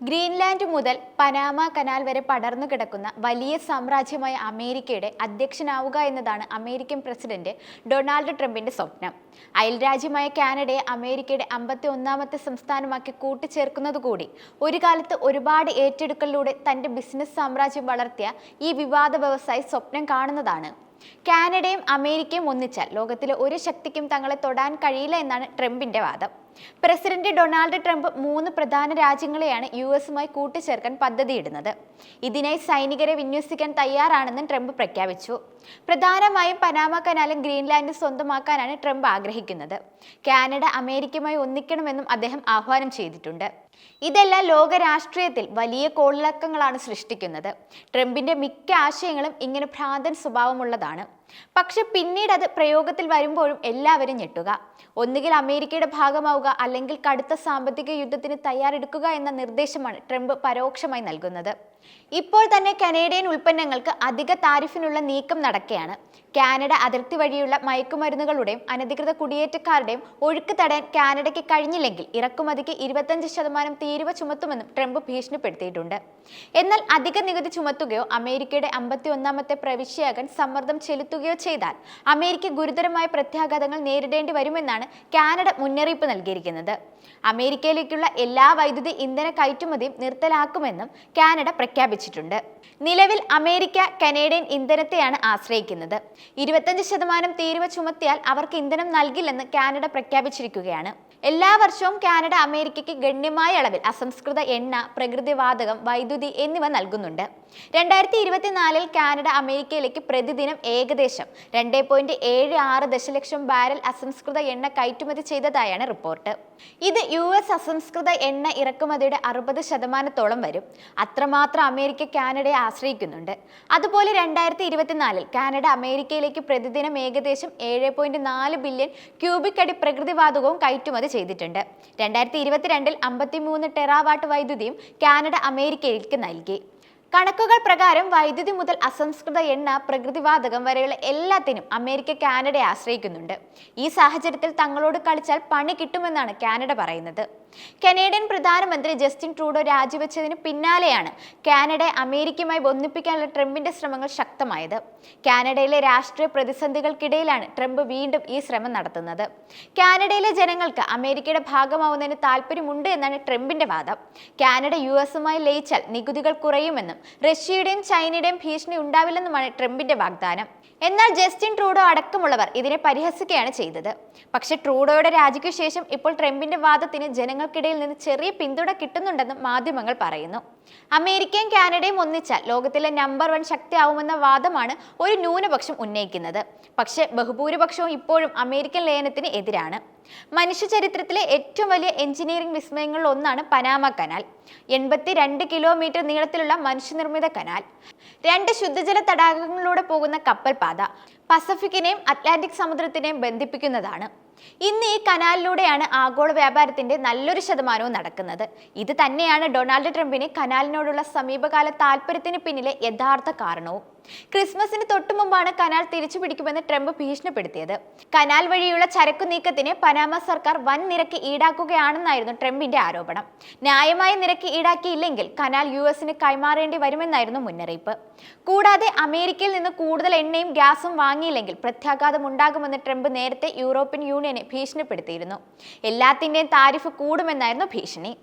Greenland മുതൽ Panama canal വരെ പടർന്നു കിടക്കുന്ന വലിയ സാമ്രാജ്യമായ അമേരിക്കയുടെ അധ്യക്ഷനാവുക എന്നതാണ് അമേരിക്കൻ പ്രസിഡന്റ് ഡൊണാൾഡ് ട്രംപിന്റെ സ്വപ്നം. അയൽരാജ്യമായ കാനഡയെ അമേരിക്കയുടെ അമ്പത്തി ഒന്നാമത്തെ സംസ്ഥാനമാക്കി കൂട്ടിച്ചേർക്കുന്നതുകൂടി ഒരു കാലത്ത് ഒരുപാട് ഏറ്റെടുക്കലിലൂടെ തന്റെ ബിസിനസ് സാമ്രാജ്യം വളർത്തിയ ഈ വിവാദ വ്യവസായി സ്വപ്നം കാണുന്നതാണ്. കാനഡയും അമേരിക്കയും ഒന്നിച്ചാൽ ലോകത്തിലെ ഒരു ശക്തിക്കും തങ്ങളെ തൊടാൻ കഴിയില്ല എന്നാണ് ട്രംപിന്റെ വാദം. പ്രസിഡന്റ് ഡൊണാൾഡ് ട്രംപ് മൂന്ന് പ്രധാന രാജ്യങ്ങളെയാണ് യു എസുമായി കൂട്ടിച്ചേർക്കാൻ പദ്ധതിയിടുന്നത്. ഇതിനായി സൈനികരെ വിന്യസിക്കാൻ തയ്യാറാണെന്നും ട്രംപ് പ്രഖ്യാപിച്ചു. പ്രധാനമായും പനാമ കനാലും ഗ്രീൻലാൻഡ് സ്വന്തമാക്കാനാണ് ട്രംപ് ആഗ്രഹിക്കുന്നത്. കാനഡ അമേരിക്കയുമായി ഒന്നിക്കണമെന്നും അദ്ദേഹം ആഹ്വാനം ചെയ്തിട്ടുണ്ട്. ഇതെല്ലാം ലോക രാഷ്ട്രീയത്തിൽ വലിയ കോളിളക്കങ്ങളാണ് സൃഷ്ടിക്കുന്നത്. ട്രംപിന്റെ മിക്ക ആശയങ്ങളും ഇങ്ങനെ ഭ്രാന്തൻ സ്വഭാവമുള്ളതാണ്. പക്ഷെ പിന്നീട് അത് പ്രയോഗത്തിൽ വരുമ്പോഴും എല്ലാവരും ഞെട്ടുക. ഒന്നുകിൽ അമേരിക്കയുടെ ഭാഗമാവുക അല്ലെങ്കിൽ കടുത്ത സാമ്പത്തിക യുദ്ധത്തിന് തയ്യാറെടുക്കുക എന്ന നിർദ്ദേശമാണ് ട്രംപ് പരോക്ഷമായി നൽകുന്നത്. ഇപ്പോൾ തന്നെ കനേഡിയൻ ഉൽപ്പന്നങ്ങൾക്ക് അധിക താരിഫിനുള്ള നീക്കം നടക്കുകയാണ് കാനഡ അതിർത്തി വഴിയുള്ള മയക്കുമരുന്നുകളുടെയും അനധികൃത കുടിയേറ്റക്കാരുടെയും ഒഴുക്ക് തടയാൻ കാനഡയ്ക്ക് കഴിഞ്ഞില്ലെങ്കിൽ ഇറക്കുമതിക്ക് ഇരുപത്തഞ്ച് ശതമാനം തീരുവ ചുമത്തുമെന്നും ട്രംപ് ഭീഷണിപ്പെടുത്തിയിട്ടുണ്ട്. എന്നാൽ അധിക നികുതി ചുമത്തുകയോ അമേരിക്കയുടെ അമ്പത്തി ഒന്നാമത്തെ പ്രവിശ്യയാകാൻ സമ്മർദ്ദം ചെലുത്തുകയോ ചെയ്താൽ അമേരിക്ക ഗുരുതരമായ പ്രത്യാഘാതങ്ങൾ നേരിടേണ്ടി വരുമെന്നാണ് കാനഡ മുന്നറിയിപ്പ് നൽകിയിരിക്കുന്നത്. അമേരിക്കയിലേക്കുള്ള എല്ലാ വൈദ്യുതി ഇന്ധന കയറ്റുമതിയും നിർത്തലാക്കുമെന്നും കാനഡ പ്രഖ്യാപിച്ചിട്ടുണ്ട്. നിലവിൽ അമേരിക്ക കനേഡിയൻ ഇന്ധനത്തെയാണ് ആശ്രയിക്കുന്നത്. ഇരുപത്തഞ്ച് ശതമാനം തീരുവ ചുമത്തിയാൽ അവർക്ക് ഇന്ധനം നൽകില്ലെന്ന് കാനഡ പ്രഖ്യാപിച്ചിരിക്കുകയാണ്. എല്ലാ വർഷവും കാനഡ അമേരിക്കയ്ക്ക് ഗണ്യമായ അളവിൽ അസംസ്കൃത എണ്ണ പ്രകൃതിവാതകം വൈദ്യുതി എന്നിവ നൽകുന്നുണ്ട്. രണ്ടായിരത്തി ഇരുപത്തിനാലിൽ കാനഡ അമേരിക്കയിലേക്ക് പ്രതിദിനം ഏകദേശം രണ്ട് പോയിന്റ് ഏഴ് ആറ് ദശലക്ഷം ബാരൽ അസംസ്കൃത എണ്ണ കയറ്റുമതി ചെയ്തതായാണ് റിപ്പോർട്ട്. ഇത് യു എസ് അസംസ്കൃത എണ്ണ ഇറക്കുമതിയുടെ അറുപത് ശതമാനത്തോളം വരും. അത്രമാത്രം അമേരിക്ക കാനഡയെ ആശ്രയിക്കുന്നുണ്ട്. അതുപോലെ രണ്ടായിരത്തി ഇരുപത്തിനാലിൽ കാനഡ അമേരിക്കയിലേക്ക് പ്രതിദിനം ഏകദേശം ഏഴ് പോയിന്റ് നാല് ബില്യൺ ക്യൂബിക് അടി പ്രകൃതിവാതകവും കയറ്റുമതി ചെയ്തിട്ടുണ്ട്. രണ്ടായിരത്തി ഇരുപത്തിരണ്ടിൽ അമ്പത്തിമൂന്ന് ടെറാവാട്ട് വൈദ്യുതിയും കാനഡ അമേരിക്കയിലേക്ക് നൽകി. കണക്കുകൾ പ്രകാരം വൈദ്യുതി മുതൽ അസംസ്കൃത എണ്ണ പ്രകൃതിവാതകം വരെയുള്ള എല്ലാത്തിനും അമേരിക്ക കാനഡയെ ആശ്രയിക്കുന്നുണ്ട്. ഈ സാഹചര്യത്തിൽ തങ്ങളോട് കളിച്ചാൽ പണി കിട്ടുമെന്നാണ് കാനഡ പറയുന്നത്. കനേഡിയൻ പ്രധാനമന്ത്രി ജസ്റ്റിൻ ട്രൂഡോ രാജിവെച്ചതിന് പിന്നാലെയാണ് കാനഡയെ അമേരിക്കയുമായി ഒന്നിപ്പിക്കാനുള്ള ട്രംപിന്റെ ശ്രമങ്ങൾ ശക്തമായത്. കാനഡയിലെ രാഷ്ട്രീയ പ്രതിസന്ധികൾക്കിടയിലാണ് ട്രംപ് വീണ്ടും ഈ ശ്രമം നടത്തുന്നത്. കാനഡയിലെ ജനങ്ങൾക്ക് അമേരിക്കയുടെ ഭാഗമാവുന്നതിന് താല്പര്യമുണ്ട് എന്നാണ് ട്രംപിന്റെ വാദം. കാനഡ യു എസുമായി ലയിച്ചാൽ നികുതികൾ കുറയുമെന്നും റഷ്യയുടെയും ചൈനയുടെയും ഭീഷണി ഉണ്ടാവില്ലെന്നുമാണ് ട്രംപിന്റെ വാഗ്ദാനം. എന്നാൽ ജസ്റ്റിൻ ട്രൂഡോ അടക്കമുള്ളവർ ഇതിനെ പരിഹസിക്കുകയാണ് ചെയ്തത്. പക്ഷേ ട്രൂഡോയുടെ രാജിക്കു ശേഷം ഇപ്പോൾ ട്രംപിന്റെ വാദത്തിന് ജനങ്ങൾക്കിടയിൽ നിന്ന് ചെറിയ പിന്തുണ കിട്ടുന്നുണ്ടെന്നും മാധ്യമങ്ങൾ പറയുന്നു. അമേരിക്കയും കാനഡയും ഒന്നിച്ചാൽ ലോകത്തിലെ നമ്പർ വൺ ശക്തിയാവുമെന്ന വാദമാണ് ഒരു ന്യൂനപക്ഷം ഉന്നയിക്കുന്നത്. പക്ഷേ ബഹുഭൂരിപക്ഷവും ഇപ്പോഴും അമേരിക്കൻ ലയനത്തിന് എതിരാണ്. മനുഷ്യ ചരിത്രത്തിലെ ഏറ്റവും വലിയ എഞ്ചിനീയറിംഗ് വിസ്മയങ്ങളിൽ ഒന്നാണ് പനാമ കനാൽ. എൺപത്തി രണ്ട് കിലോമീറ്റർ നീളത്തിലുള്ള മനുഷ്യനിർമ്മിത കനാൽ. രണ്ട് ശുദ്ധജല തടാകങ്ങളിലൂടെ പോകുന്ന കപ്പൽ പാത പസഫിക്കിനെയും അറ്റ്ലാന്റിക് സമുദ്രത്തിനെയും ബന്ധിപ്പിക്കുന്നതാണ്. ഇന്ന് ഈ കനാലിലൂടെയാണ് ആഗോള വ്യാപാരത്തിന്റെ നല്ലൊരു ശതമാനവും നടക്കുന്നത്. ഇത് തന്നെയാണ് ഡൊണാൾഡ് ട്രംപിന് കനാലിനോടുള്ള സമീപകാല താല്പര്യത്തിന് പിന്നിലെ യഥാർത്ഥ കാരണവും. ക്രിസ്മസിന് തൊട്ടു മുമ്പാണ് കനാൽ തിരിച്ചു പിടിക്കുമെന്ന് ട്രംപ് ഭീഷണിപ്പെടുത്തിയത്. കനാൽ വഴിയുള്ള ചരക്കു നീക്കത്തിന് പനാമ സർക്കാർ വൻ നിരക്ക് ഈടാക്കുകയാണെന്നായിരുന്നു ട്രംപിന്റെ ആരോപണം. ന്യായമായ നിരക്ക് ഈടാക്കിയില്ലെങ്കിൽ കനാൽ യു എസിന് കൈമാറേണ്ടി വരുമെന്നായിരുന്നു മുന്നറിയിപ്പ്. കൂടാതെ അമേരിക്കയിൽ നിന്ന് കൂടുതൽ എണ്ണയും ഗ്യാസും വാങ്ങിയില്ലെങ്കിൽ പ്രത്യാഘാതം ഉണ്ടാകുമെന്ന് ട്രംപ് നേരത്തെ യൂറോപ്യൻ യൂണിയനെ ഭീഷണിപ്പെടുത്തിയിരുന്നു. എല്ലാത്തിന്റെയും താരിഫ് കൂടുമെന്നായിരുന്നു ഭീഷണി.